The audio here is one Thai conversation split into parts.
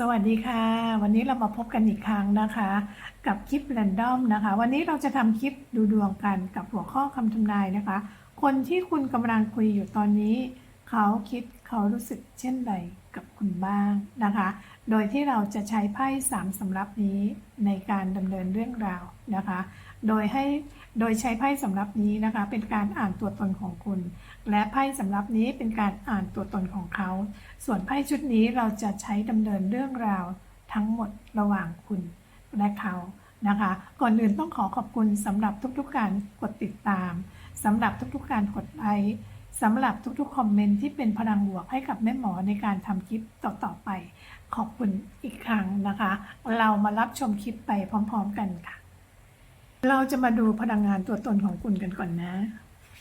สวัสดีค่ะ วันนี้เรามาพบกันอีกครั้งนะคะ กับคลิปแรนดอมนะคะ วันนี้เราจะทำคลิปดูดวงกันกับหัวข้อคำทำนายนะคะ คนที่คุณกำลังคุยอยู่ตอนนี้ เขาคิดเขารู้สึกเช่นใดกับคุณบ้างนะคะ โดยที่เราจะใช้ไพ่สามสำรับนี้ในการดำเนินเรื่องราวนะคะ โดยให้โดยใช้ไพ่สำรับนี้นะคะ เป็นการอ่านตัวตนของคุณ และไพ่สำหรับนี้เป็นการอ่านตัวตนของเขา ส่วนไพ่ชุดนี้เราจะใช้ดำเนินเรื่องราวทั้งหมดระหว่างคุณและเขานะคะ ก่อนอื่นต้องขอขอบคุณสำหรับทุกๆการกดติดตามสำหรับทุกๆการกดไลค์สำหรับทุกๆคอมเมนต์ที่เป็นพลังบวกให้กับแม่หมอในการทำคลิปต่อๆไป ขอบคุณอีกครั้งนะคะ เรามารับชมคลิปไปพร้อม ๆ กันค่ะ เราจะมาดูพลังงานตัวตนของคุณกันก่อนนะ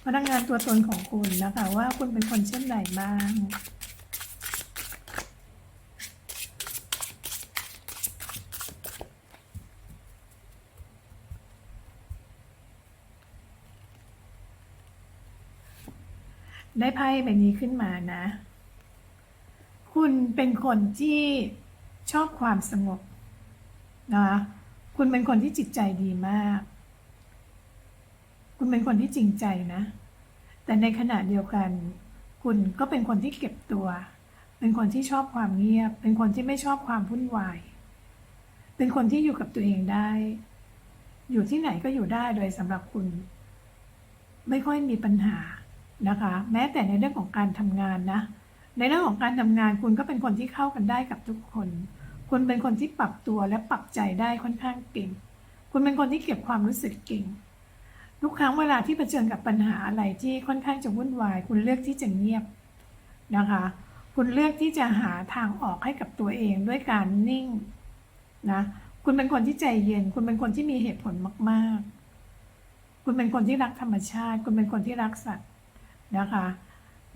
พลังงานตัวตนของคุณนะคะ ว่าคุณเป็นคนเช่นไรบ้างได้ไพ่ใบนี้ขึ้นมานะ คุณเป็นคนที่ชอบความสงบนะ คุณเป็นคนที่จิตใจดีมาก คุณเป็นคนที่จริงใจนะ แต่ในขณะเดียวกัน คุณก็เป็นคนที่เก็บตัว เป็นคนที่ชอบความเงียบ เป็นคนที่ไม่ชอบความวุ่นวาย เป็นคนที่อยู่กับตัวเองได้ อยู่ที่ไหนก็อยู่ได้โดยสำหรับคุณ ไม่ค่อยมีปัญหานะคะ แม้แต่ในเรื่องของการทำงานนะ ในเรื่องของการทำงานคุณก็เป็นคนที่เข้ากันได้กับทุกคน คุณเป็นคนที่ปรับตัวและปรับใจได้ค่อนข้างเก่ง คุณเป็นคนที่เก็บความรู้สึกเก่ง ทุกครั้งเวลาที่เผชิญกับปัญหาอะไรที่ค่อนข้างจะวุ่นวาย คุณเลือกที่จะเงียบนะคะ คุณเลือกที่จะหาทางออกให้กับตัวเองด้วยการนิ่งนะคุณเป็นคนที่ใจเย็น คุณเป็นคนที่มีเหตุผลมาก ๆ คุณเป็นคนที่รักธรรมชาติ คุณเป็นคนที่รักสัตว์นะคะ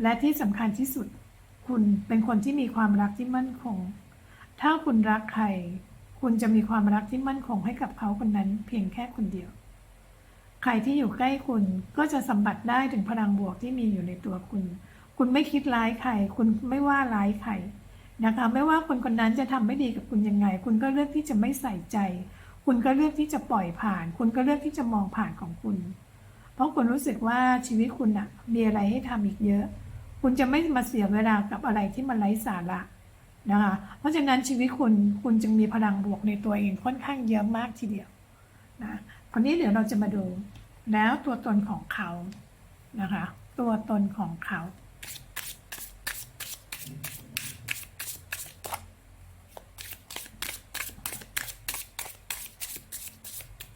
และที่สำคัญที่สุด คุณเป็นคนที่มีความรักที่มั่นคง ถ้าคุณรักใคร คุณจะมีความรักที่มั่นคงให้กับเขาคนนั้น เพียงแค่คนเดียว ใครที่อยู่ใกล้คุณก็จะสัมผัสได้ถึงพลังบวกที่มีอยู่ในตัวคุณ คุณไม่คิดร้ายใคร คุณไม่ว่าร้ายใครนะคะ ไม่ว่าคนคนนั้นจะทำไม่ดีกับคุณยังไง คุณก็เลือกที่จะไม่ใส่ใจ คุณก็เลือกที่จะปล่อยผ่าน คุณก็เลือกที่จะมองผ่านของคุณ เพราะคุณรู้สึกว่าชีวิตคุณอะมีอะไรให้ทำอีกเยอะ คุณจะไม่มาเสียเวลากับอะไรที่มันไร้สาระนะคะ เพราะฉะนั้นชีวิตคุณคุณจึงมีพลังบวกในตัวเองค่อนข้างเยอะมากทีเดียวนะ คราวนี้เดี๋ยวเราจะมาดูแล้วตัวตนของเขานะคะ ตัวตนของเขา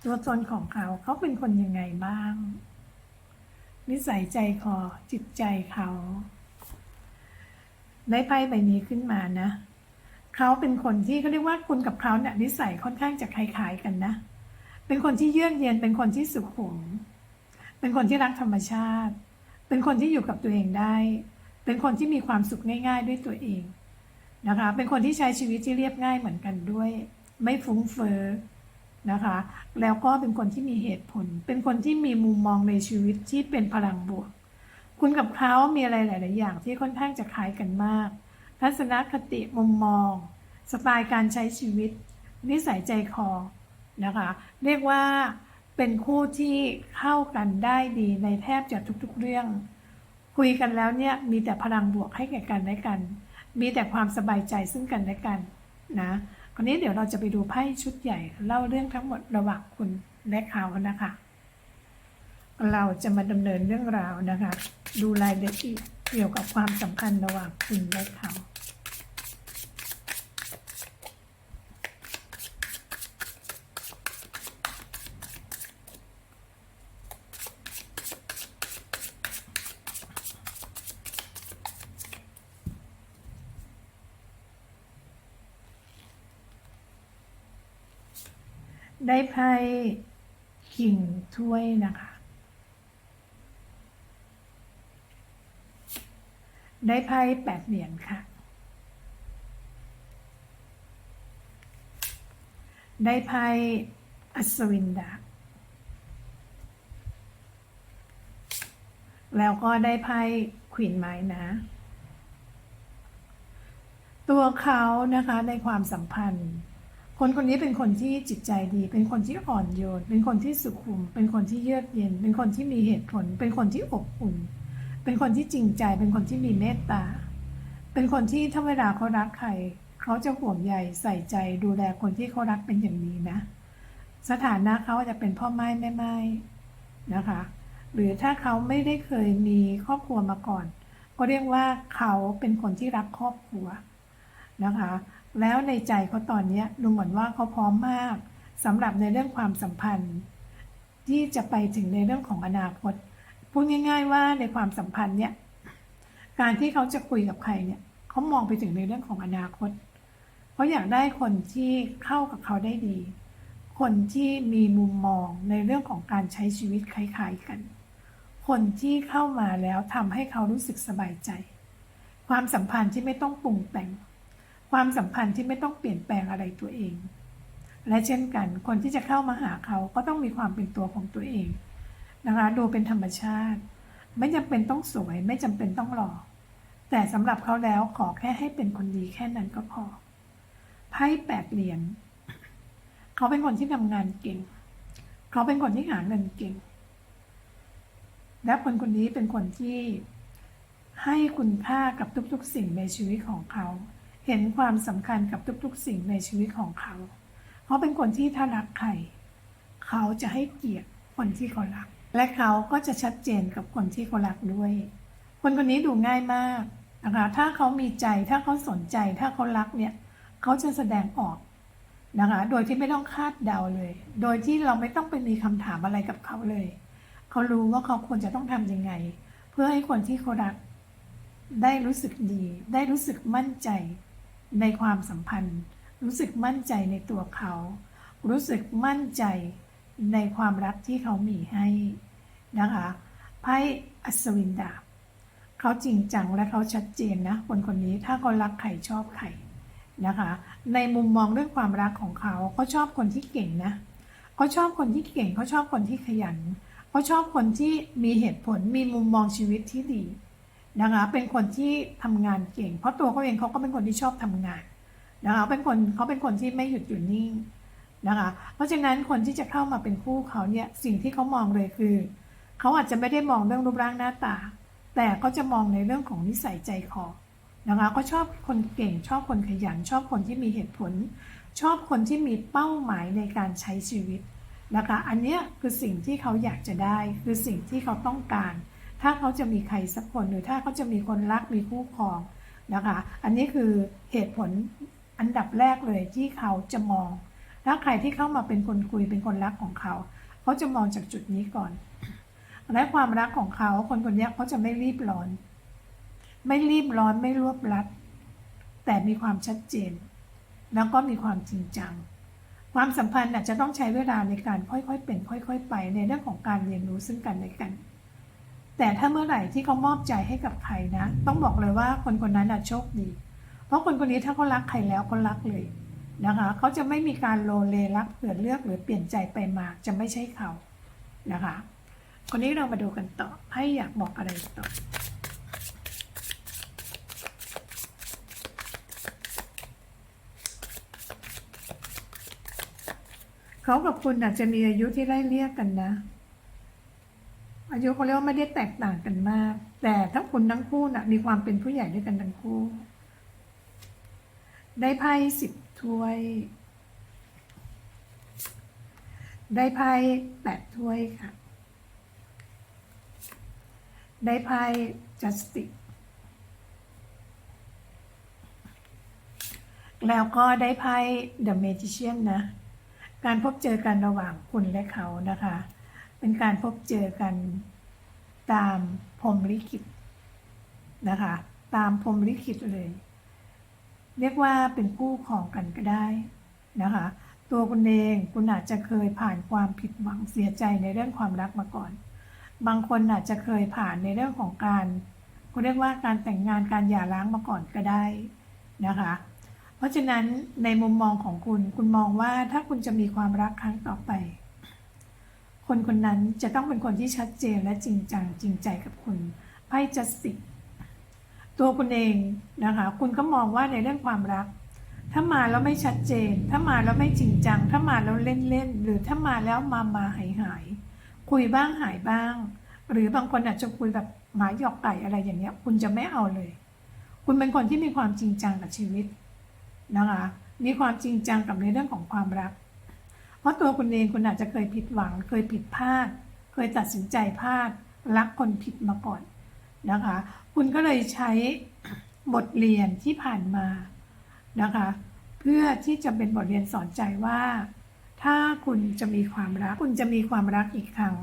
ตัวตนของเขาเขาเป็นคนยังไงบ้าง นิสัยใจคอจิตใจเขาได้ไพ่ใบนี้ขึ้นมานะ เขาเป็นคนที่เขาเรียกว่าคุณกับเขาเนี่ยนิสัยค่อนข้างจะคล้ายๆกันนะ เป็นคนที่เยือกเย็น เป็นคนที่สุขุม เป็นคนที่รักธรรมชาติ เป็นคนที่อยู่กับตัวเองได้ เป็นคนที่มีความสุขง่าย ๆ ด้วยตัวเองนะคะ เป็นคนที่ใช้ชีวิตที่เรียบง่ายเหมือนกันด้วย ไม่ฟุ้งเฟ้อนะคะ แล้วก็เป็นคนที่มีเหตุผล เป็นคนที่มีมุมมองในชีวิตที่เป็นพลังบวก คุณกับเขามีอะไรหลาย ๆ อย่างที่ค่อนข้างจะคล้ายกันมาก ทัศนคติมุมมอง สไตล์การใช้ชีวิต นิสัยใจคอ นะคะ เรียกว่าเป็นคู่ที่เข้ากันได้ดีในแทบจะทุกๆเรื่อง คุยกันแล้วเนี่ยมีแต่พลังบวกให้แก่กันและกัน มีแต่ความสบายใจซึ่งกันและกันนะคราวนี้เดี๋ยวเราจะไปดูไพ่ชุดใหญ่เล่าเรื่องทั้งหมดระหว่างคุณและเขานะคะ เราจะมาดำเนินเรื่องราวนะคะ ดูรายละเอียดเกี่ยวกับความสัมพันธ์ระหว่างคุณและเขา ได้ไพ่กิ่งถ้วยนะคะ ได้ไพ่แปดเหรียญค่ะ ได้ไพ่อัศวินดาบแล้วก็ได้ไพ่ขวินไม้นะ ตัวเขานะคะในความสัมพันธ์ คนคนนี้เป็นคนที่จิตใจดี เป็นคนที่อ่อนโยน เป็นคนที่สุขุม เป็นคนที่เยือกเย็น เป็นคนที่มีเหตุผล เป็นคนที่อบอุ่น เป็นคนที่จริงใจ เป็นคนที่มีเมตตา เป็นคนที่ถ้าเวลาเขารักใครเขาจะห่วงใยใส่ใจดูแลคนที่เขารักเป็นอย่างดีนะ สถานะเขาจะเป็นพ่อไม้แม่ไม้นะคะ หรือถ้าเขาไม่ได้เคยมีครอบครัวมาก่อน ก็เรียกว่าเขาเป็นคนที่รักครอบครัวนะคะ แล้วในใจเขาตอนนี้ดูเหมือนว่าเขาพร้อมมากสำหรับในเรื่องความสัมพันธ์ ที่จะไปถึงในเรื่องของอนาคตพูดง่าย ๆ ว่าในความสัมพันธ์เนี่ยการที่เขาจะคุยกับใครเนี่ยเขามองไปถึงในเรื่องของอนาคตเขาอยากได้คนที่เข้ากับเขาได้ดี คนที่มีมุมมองในเรื่องของการใช้ชีวิตคล้าย ๆกัน คนที่เข้ามาแล้วทำให้เขารู้สึกสบายใจ ความสัมพันธ์ที่ไม่ต้องปรุงแต่ง ความสัมพันธ์ที่ไม่ต้องเปลี่ยนแปลงอะไรตัวเอง และเช่นกันคนที่จะเข้ามาหาเขาก็ต้องมีความเป็นตัวของตัวเองนะคะดูเป็นธรรมชาติ ไม่จำเป็นต้องสวย ไม่จำเป็นต้องหล่อแต่สำหรับเขาแล้วขอแค่ให้เป็นคนดีแค่นั้นก็พอไพ่แปดเหรียญเขาเป็นคนที่ทำงานเก่ง เขาเป็นคนที่หาเงินเก่ง และคนคนนี้เป็นคนที่ให้คุณค่ากับทุกๆสิ่งในชีวิตของเขา เห็นความสำคัญกับทุกๆสิ่งในชีวิตของเขา เขาเป็นคนที่ถ้ารักใคร เขาจะให้เกียรติคนที่เขารัก และเขาก็จะชัดเจนกับคนที่เขารักด้วย คนคนนี้ดูง่ายมากนะคะถ้าเขามีใจถ้าเขาสนใจ ถ้าเขารักเนี่ยเขาจะแสดงออกนะคะโดยที่ไม่ต้องคาดเดาเลย โดยที่เราไม่ต้องไปมีคำถามอะไรกับเขาเลย เขารู้ว่าเขาควรจะต้องทำยังไง เพื่อให้คนที่เขารัก ได้รู้สึกดี ได้รู้สึกมั่นใจ ในความสัมพันธ์ รู้สึกมั่นใจในตัวเขา รู้สึกมั่นใจในความรักที่เขามีให้นะคะไพ่อัศวินดาบเขาจริงจังและเขาชัดเจนนะคนคนนี้ถ้าเขารักใครชอบใครนะคะ ในมุมมองเรื่องความรักของเขาเขาชอบคนที่เก่งนะเขาชอบคนที่เก่งเขาชอบคนที่ขยันเขาชอบคนที่มีเหตุผลมีมุมมองชีวิตที่ดี นะคะเป็นคนที่ทำงานเก่ง เพราะตัวเขาเองเขาก็เป็นคนที่ชอบทำงานนะคะเป็นคนเขาเป็นคนที่ไม่หยุดอยู่นิ่งนะคะเพราะฉะนั้นคนที่จะเข้ามาเป็นคู่เขาเนี่ยสิ่งที่เขามองเลยคือเขาอาจจะไม่ได้มองเรื่องรูปร่างหน้าตา แต่ก็จะมองในเรื่องของนิสัยใจคอนะคะก็ชอบคนเก่งชอบคนขยัน ชอบคนที่มีเหตุผล ชอบคนที่มีเป้าหมายในการใช้ชีวิตนะคะอันนี้คือสิ่งที่เขาอยากจะได้คือสิ่งที่เขาต้องการ ถ้าเขาจะมีใครสักคนหรือถ้าเขาจะมีคนรักมีคู่ครองนะคะ อันนี้คือเหตุผลอันดับแรกเลยที่เขาจะมอง ถ้าใครที่เข้ามาเป็นคนคุยเป็นคนรักของเขา เขาจะมองจากจุดนี้ก่อน และความรักของเขาคนคนนี้เขาจะไม่รีบร้อน ไม่รีบร้อนไม่รวบรัด แต่มีความชัดเจน แล้วก็มีความจริงจัง ความสัมพันธ์อาจจะต้องใช้เวลาในการค่อยๆเป็น ค่อย ๆ ไปในเรื่องของการเรียนรู้ซึ่งกันและกัน แต่ถ้าเมื่อไหร่ที่เขามอบใจให้กับใครนะ ต้องบอกเลยว่าคนคนนั้นโชคดี เพราะคนคนนี้ถ้าเขารักใครแล้วเขารักเลยนะคะเขาจะไม่มีการโลเลรักเผื่อเลือกหรือเปลี่ยนใจไปมาจะไม่ใช่เขานะคะ คนนี้เรามาดูกันต่อให้อยากบอกอะไรต่อเขากับคุณอาจจะมีอายุที่ไล่เรียกกันนะ อายุเขาเรียกว่าไม่ได้แตกต่างกันมาก แต่ทั้งคุณทั้งคู่นะ่ะ มีความเป็นผู้ใหญ่ด้วยกันทั้งคู่ ได้ไพ่สิบถ้วย ได้ไพ่แปดถ้วยค่ะ ได้ไพ่จัสติกแล้วก็ได้ไพ่ The Magician นะ การพบเจอกันระหว่างคุณและเขานะคะ เป็นการพบเจอกันตามพรมลิขิตนะคะ ตามพรมลิขิตเลย เรียกว่าเป็นคู่ของกันก็ได้นะคะ ตัวคุณเองคุณอาจจะเคยผ่านความผิดหวังเสียใจในเรื่องความรักมาก่อน บางคนอาจจะเคยผ่านในเรื่องของการคุณเรียกว่าการแต่งงานการหย่าร้างมาก่อนก็ได้นะคะ เพราะฉะนั้นในมุมมองของคุณคุณมองว่าถ้าคุณจะมีความรักครั้งต่อไป คนคนนั้นจะต้องเป็นคนที่ชัดเจนและจริงจังจริงใจกับคุณไพ่จัสติกตัวคุณเองนะคะ คุณก็มองว่าในเรื่องความรัก ถ้ามาแล้วไม่ชัดเจน ถ้ามาแล้วไม่จริงจัง ถ้ามาแล้วเล่นเล่น หรือถ้ามาแล้วมามาหายหาย คุยบ้างหายบ้าง หรือบางคนอาจจะคุยแบบหมาหยอกไก่อะไรอย่างเงี้ย คุณจะไม่เอาเลย คุณเป็นคนที่มีความจริงจังกับชีวิตนะคะ มีความจริงจังกับในเรื่องของความรัก เพราะตัวคุณเองคุณอาจจะเคยผิดหวัง เคยผิดพลาด เคยตัดสินใจพลาด รักคนผิดมาก่อนนะคะ คุณก็เลยใช้บทเรียนที่ผ่านมานะคะ เพื่อที่จะเป็นบทเรียนสอนใจว่า ถ้าคุณจะมีความรัก คุณจะมีความรักอีกครั้ง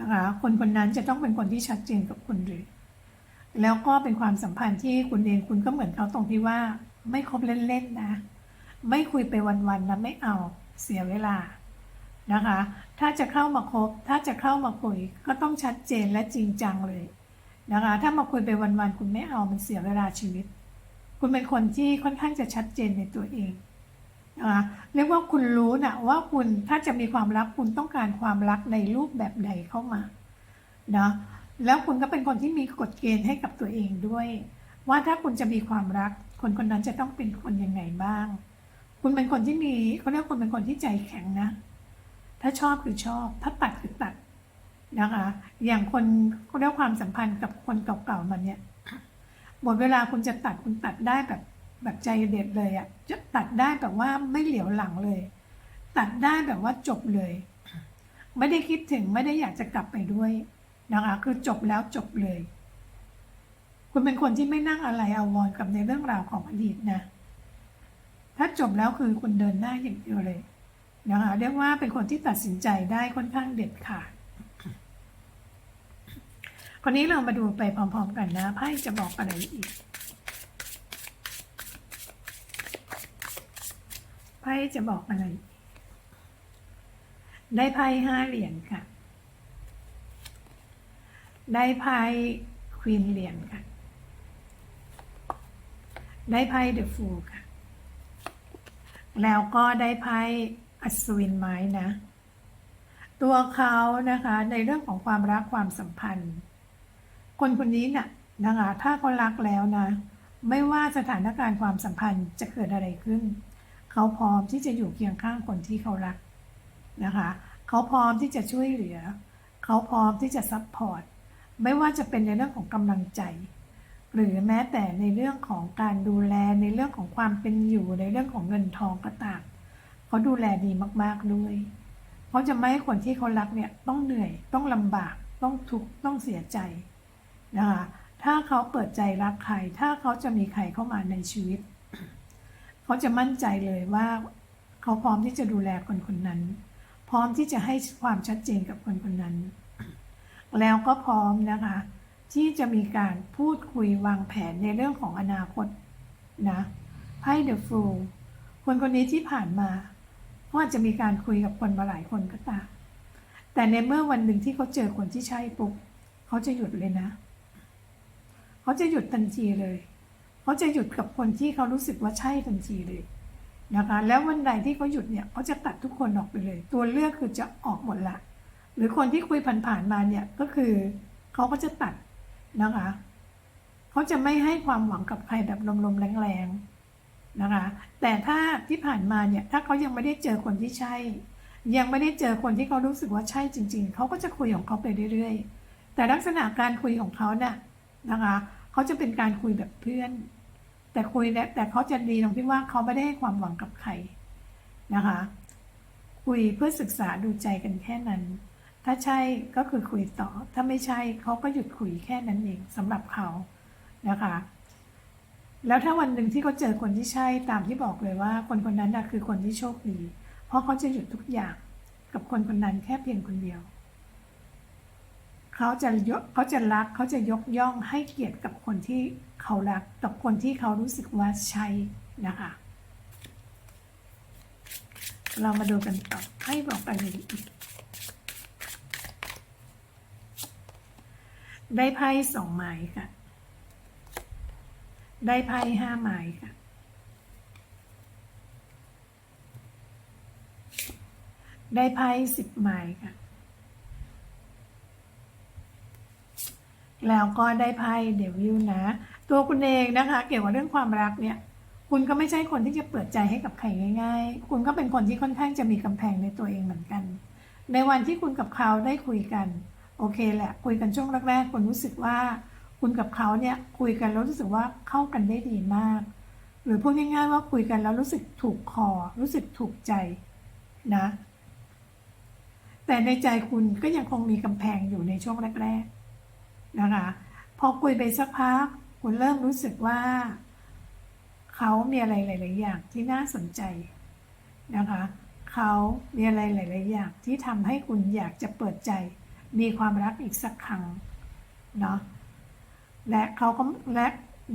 นะคะคนคนนั้นจะต้องเป็นคนที่ชัดเจนกับคุณเลยแล้วก็เป็นความสัมพันธ์ที่คุณเองคุณก็เหมือนเขาตรงที่ว่า ไม่คบเล่นๆนะ ไม่คุยไปวันๆนะไม่เอา เสียเวลานะคะ ถ้าจะเข้ามาคบ ถ้าจะเข้ามาคุย ก็ต้องชัดเจนและจริงจังเลยนะคะ ถ้ามาคุยไปวันๆคุณไม่เอามันเสียเวลาชีวิต คุณเป็นคนที่ค่อนข้างจะชัดเจนในตัวเองนะคะเรียกว่าคุณรู้นะว่าคุณถ้าจะมีความรักคุณต้องการความรักในรูปแบบใดเข้ามานะแล้วคุณก็เป็นคนที่มีกฎเกณฑ์ให้กับตัวเองด้วย ว่าถ้าคุณจะมีความรัก คนคนนั้นจะต้องเป็นคนยังไงบ้าง คุณเป็นคนที่มีเขาเรียกคุณเป็นคนที่ใจแข็งนะ ถ้าชอบคือชอบ ถ้าตัดคือตัดนะคะ อย่างคนเขาเรียกความสัมพันธ์กับคนเก่าๆมันเนี่ยหมดเวลาคุณจะตัดคุณตัดได้แบบแบบใจเด็ดเลยอะ่ะจะตัดได้แบบว่าไม่เหลียวหลังเลย ตัดได้แบบว่าจบเลย ไม่ได้คิดถึงไม่ได้อยากจะกลับไปด้วยนะคะคือจบแล้วจบเลย คุณเป็นคนที่ไม่นั่งอะไรเอาวอนกับในเรื่องราวของอดีตนะ ถ้าจบแล้วคือคุณเดินหน้าอย่างเดียวเลยนะคะเรียกว่าเป็นคนที่ตัดสินใจได้ค่อนข้างเด็ดขาดคนนี้เรามาดูไปพร้อมๆกันนะไพ่จะบอกอะไรอีกไพ่จะบอกอะไร ได้ไพ่ห้าเหรียญค่ะ ได้ไพ่ควีนเหรียญค่ะ ได้ไพ่เดอะฟูค่ะ แล้วก็ได้ไพ่อัศวินไม้นะ ตัวเขานะคะในเรื่องของความรักความสัมพันธ์ คนคนนี้น่ะนะคะถ้าเขารักแล้วนะ ไม่ว่าสถานการณ์ความสัมพันธ์จะเกิดอะไรขึ้น เขาพร้อมที่จะอยู่เคียงข้างคนที่เขารักนะคะ เขาพร้อมที่จะช่วยเหลือ เขาพร้อมที่จะซัพพอร์ตไม่ว่าจะเป็นในเรื่องของกำลังใจ หรือแม้แต่ในเรื่องของการดูแลในเรื่องของความเป็นอยู่ในเรื่องของเงินทองก็ตามเขาดูแลดีมาก ๆด้วยเขาจะไม่ให้คนที่เขารักเนี่ยต้องเหนื่อยต้องลำบากต้องทุกข์ต้องเสียใจนะคะถ้าเขาเปิดใจรักใคร ถ้าเขาจะมีใครเข้ามาในชีวิต เขาจะมั่นใจเลยว่าเขาพร้อมที่จะดูแลคนคนนั้น พร้อมที่จะให้ความชัดเจนกับคนคนนั้น แล้วก็พร้อมนะคะ ที่จะมีการพูดคุยวางแผนในเรื่องของอนาคตนะไพ่เดอะฟูลคนคนนี้ที่ผ่านมาเขาอาจจะมีการคุยกับคนมาหลายคนก็ตามแต่ในเมื่อวันหนึ่งที่เขาเจอคนที่ใช่ปุ๊บเขาจะหยุดเลยนะ เขาจะหยุดทันทีเลย เขาจะหยุดกับคนที่เขารู้สึกว่าใช่ทันทีเลยนะคะ แล้ววันใดที่เขาหยุดเนี่ยเขาจะตัดทุกคนออกไปเลย ตัวเลือกคือจะออกหมดละ หรือคนที่คุยผ่านๆมาเนี่ยก็คือเขาก็จะตัด นะคะ เขาจะไม่ให้ความหวังกับใครแบบลมๆแรงๆนะคะ แต่ถ้าที่ผ่านมาเนี่ยถ้าเขายังไม่ได้เจอคนที่ใช่ ยังไม่ได้เจอคนที่เขารู้สึกว่าใช่จริง ๆ เขาก็จะคุยของเขาไปเรื่อยๆ แต่ลักษณะการคุยของเขาเนี่ยนะคะเขาจะเป็นการคุยแบบเพื่อน แต่คุยแล้วแต่เขาจะดีตรงที่ว่าเขาไม่ได้ให้ความหวังกับใครนะคะ คุยเพื่อศึกษาดูใจกันแค่นั้น ถ้าใช่ก็คือคุยต่อ ถ้าไม่ใช่เขาก็หยุดคุยแค่นั้นเองสำหรับเขานะคะ แล้วถ้าวันหนึ่งที่เขาเจอคนที่ใช่ตามที่บอกเลยว่า คนคนนั้นนะคือคนที่โชคดี เพราะเขาจะหยุดทุกอย่างกับคนคนนั้นแค่เพียงคนเดียวเขาจะยกเขาจะรักเขาจะยกย่องให้เกียรติกับคนที่เขารักกับคนที่เขารู้สึกว่าใช่นะคะ เรามาดูกันต่อให้บอกไปเลยอีก ได้ไพ่สองไม้ค่ะ ได้ไพ่ห้าไม้ค่ะ ได้ไพ่สิบไม้ค่ะ แล้วก็ได้ไพ่เดวิลนะ ตัวคุณเองนะคะ เกี่ยวกับเรื่องความรักเนี่ย คุณก็ไม่ใช่คนที่จะเปิดใจให้กับใครง่าย ๆ คุณก็เป็นคนที่ค่อนข้างจะมีกำแพงในตัวเองเหมือนกัน ในวันที่คุณกับเขาได้คุยกัน โอเคแหละคุยกันช่วงแรกๆคุณรู้สึกว่า คุณกับเขาเนี่ยคุยกันแล้วรู้สึกว่าเข้ากันได้ดีมาก หรือพูดง่ายๆว่าคุยกันแล้วรู้สึกถูกคอ รู้สึกถูกใจนะ แต่ในใจคุณก็ยังคงมีกำแพงอยู่ในช่วงแรก ๆนะคะ พอคุยไปสักพัก คุณเริ่มรู้สึกว่าเขามีอะไรหลาย ๆ อย่างที่น่าสนใจนะคะ เขามีอะไรหลาย ๆ อย่างที่ทำให้คุณอยากจะเปิดใจ มีความรักอีกสักครั้งเนาะและเขาก็และ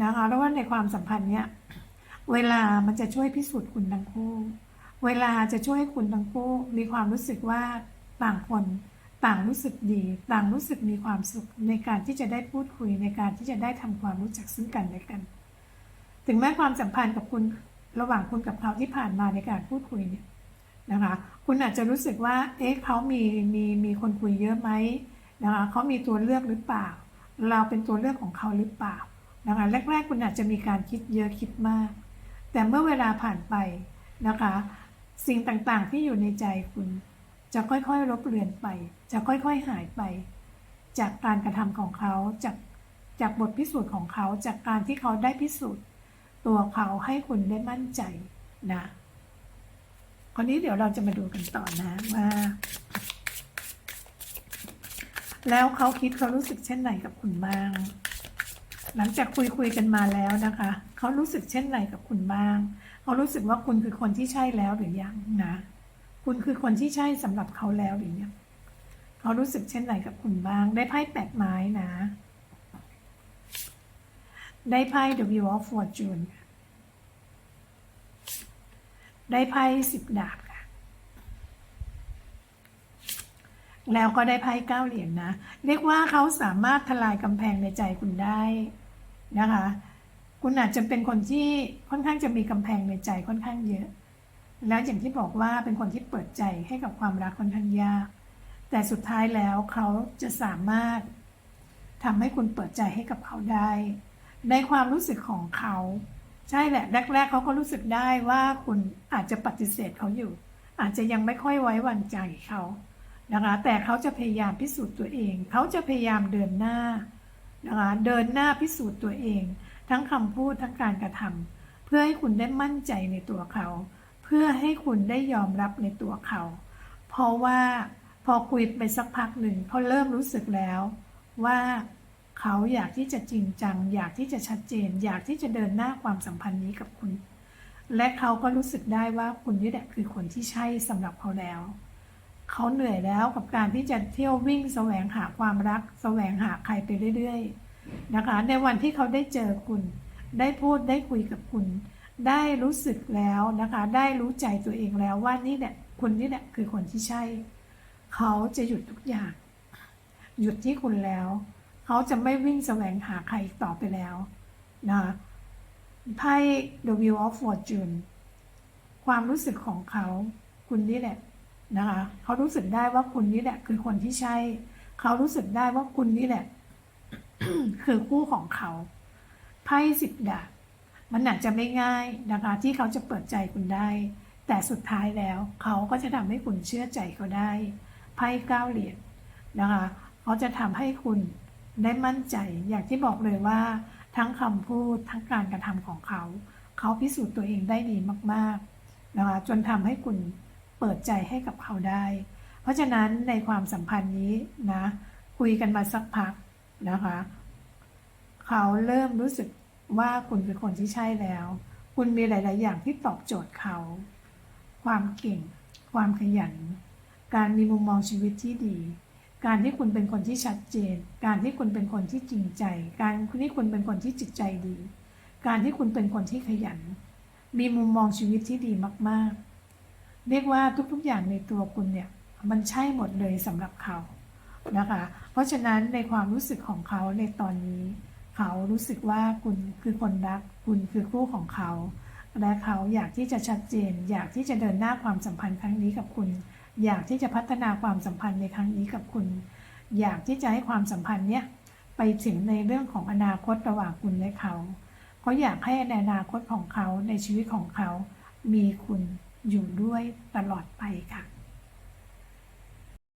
นะคะแล้วว่าในความสัมพันธ์เนี้ยเวลามันจะช่วยพิสูจน์คุณทั้งคู่ เวลาจะช่วยให้คุณทั้งคู่ มีความรู้สึกว่าต่างคนต่างรู้สึกดีต่างรู้สึกมีความสุขในการที่จะได้พูดคุยในการที่จะได้ทำความรู้จักซึ่งกันและกัน ถึงแม้ความสัมพันธ์กับคุณระหว่างคุณกับเขาที่ผ่านมาในการพูดคุยเนี่ย นะคะคุณอาจจะรู้สึกว่าเอ๊ะเขามีมีมีคนคุยเยอะไหมนะคะเขามีตัวเลือกหรือเปล่า เราเป็นตัวเลือกของเขาหรือเปล่านะคะแรกๆ คุณอาจจะมีการคิดเยอะคิดมาก แต่เมื่อเวลาผ่านไปนะคะ สิ่งต่างๆที่อยู่ในใจคุณ จะค่อยๆลบเลือนไป จะค่อยๆหายไป จากการกระทำของเขาจากจากบทพิสูจน์ของเขาจากการที่เขาได้พิสูจน์ ตัวเขาให้คุณได้มั่นใจนะ วนี้เดี๋ยวเราจะมาดูกันต่อนะว่า แล้วเขาคิดเขารู้สึกเช่นไหนกับคุณบ้าง หลังจากคุยคุยกันมาแล้วนะคะ เขารู้สึกเช่นไรกับคุณบ้างเขารู้สึกว่าคุณคือคนที่ใช่แล้วหรือยังนะ คุณคือคนที่ใช่สำหรับเขาแล้วหรือยังเขารู้สึกเช่นไรกับคุณบ้าง ได้ไพ่แปดไม้นะ ได้ไพ่ The Wheel of Fortune ค่ะ ได้ไพ่สิบดาบค่ะ แล้วก็ได้ไพ่เก้าเหรียญนนะ เรียกว่าเขาสามารถทลายกำแพงในใจคุณได้นะคะ คุณอาจจะเป็นคนที่ค่อนข้างจะมีกำแพงในใจค่อนข้างเยอะ แล้วอย่างที่บอกว่าเป็นคนที่เปิดใจให้กับความรักค่อนข้างยาก แต่สุดท้ายแล้วเขาจะสามารถทำให้คุณเปิดใจให้กับเขาได้ ในความรู้สึกของเขา ใช่แหละแรก ๆเขาก็รู้สึกได้ว่าคุณอาจจะปฏิเสธเขาอยู่ อาจจะยังไม่ค่อยไว้วางใจเขานะคะแต่เขาจะพยายามพิสูจน์ตัวเอง เขาจะพยายามเดินหน้านะคะเดินหน้าพิสูจน์ตัวเอง ทั้งคำพูดทั้งการกระทำเพื่อให้คุณได้มั่นใจในตัวเขา เพื่อให้คุณได้ยอมรับในตัวเขา เพราะว่าพอคุยไปสักพักหนึ่งเขาเริ่มรู้สึกแล้วว่า เขาอยากที่จะจริงจัง อยากที่จะชัดเจน อยากที่จะเดินหน้าความสัมพันธ์นี้กับคุณ และเขาก็รู้สึกได้ว่าคุณนี่แหละคือคนที่ใช่สำหรับเขาแล้ว เขาเหนื่อยแล้วกับการที่จะเที่ยววิ่งแสวงหาความรัก แสวงหาใครไปเรื่อยๆนะคะ ในวันที่เขาได้เจอคุณ ได้พูดได้คุยกับคุณ ได้รู้สึกแล้วนะคะ ได้รู้ใจตัวเองแล้วว่านี่แหละคุณนี่แหละคือคนที่ใช่ เขาจะหยุดทุกอย่าง หยุดที่คุณแล้ว เขาจะไม่วิ่งแสวงหาใครต่อไปแล้วนะไพ่ The Wheel of Fortune ความรู้สึกของเขา คุณนี่แหละนะคะเขารู้สึกได้ว่าคุณนี่แหละ คือคนที่ใช่ เขารู้สึกได้ว่าคุณนี่แหละ คือคู่ของเขาไพ่สิบดาบมันอาจจะไม่ง่ายนะคะที่เขาจะเปิดใจคุณได้ แต่สุดท้ายแล้ว เขาก็จะทำให้คุณเชื่อใจเขาได้ไพ่เก้าเหรียญนะคะ เขาจะทำให้คุณ ได้มั่นใจอย่างที่บอกเลยว่า ทั้งคำพูดทั้งการกระทำของเขา เขาพิสูจน์ตัวเองได้ดีมากๆนะคะจนทำให้คุณเปิดใจให้กับเขาได้ เพราะฉะนั้นในความสัมพันธ์นี้นะคุยกันมาสักพักนะคะ เขาเริ่มรู้สึกว่าคุณคือคนที่ใช่แล้ว คุณมีหลาย ๆ อย่างที่ตอบโจทย์เขา ความเก่ง ความขยัน การมีมุมมองชีวิตที่ดี การที่คุณเป็นคนที่ชัดเจน การที่คุณเป็นคนที่จริงใจ การที่คุณเป็นคนที่จิตใจดี การที่คุณเป็นคนที่ขยัน มีมุมมองชีวิตที่ดีมาก ๆ เรียกว่าทุกๆอย่างในตัวคุณเนี่ยมันใช่หมดเลยสำหรับเขานะคะ เพราะฉะนั้นในความรู้สึกของเขาในตอนนี้ เขารู้สึกว่าคุณคือคนรัก คุณคือคู่ของเขา และเขาอยากที่จะชัดเจน อยากที่จะเดินหน้าความสัมพันธ์ครั้งนี้กับคุณ อยากที่จะพัฒนาความสัมพันธ์ในครั้งนี้กับคุณ อยากที่จะให้ความสัมพันธ์เนี้ยไปถึงในเรื่องของอนาคตระหว่างคุณและเขาเขาอยากให้ในอนาคตของเขาในชีวิตของเขา มีคุณอยู่ด้วยตลอดไปค่ะ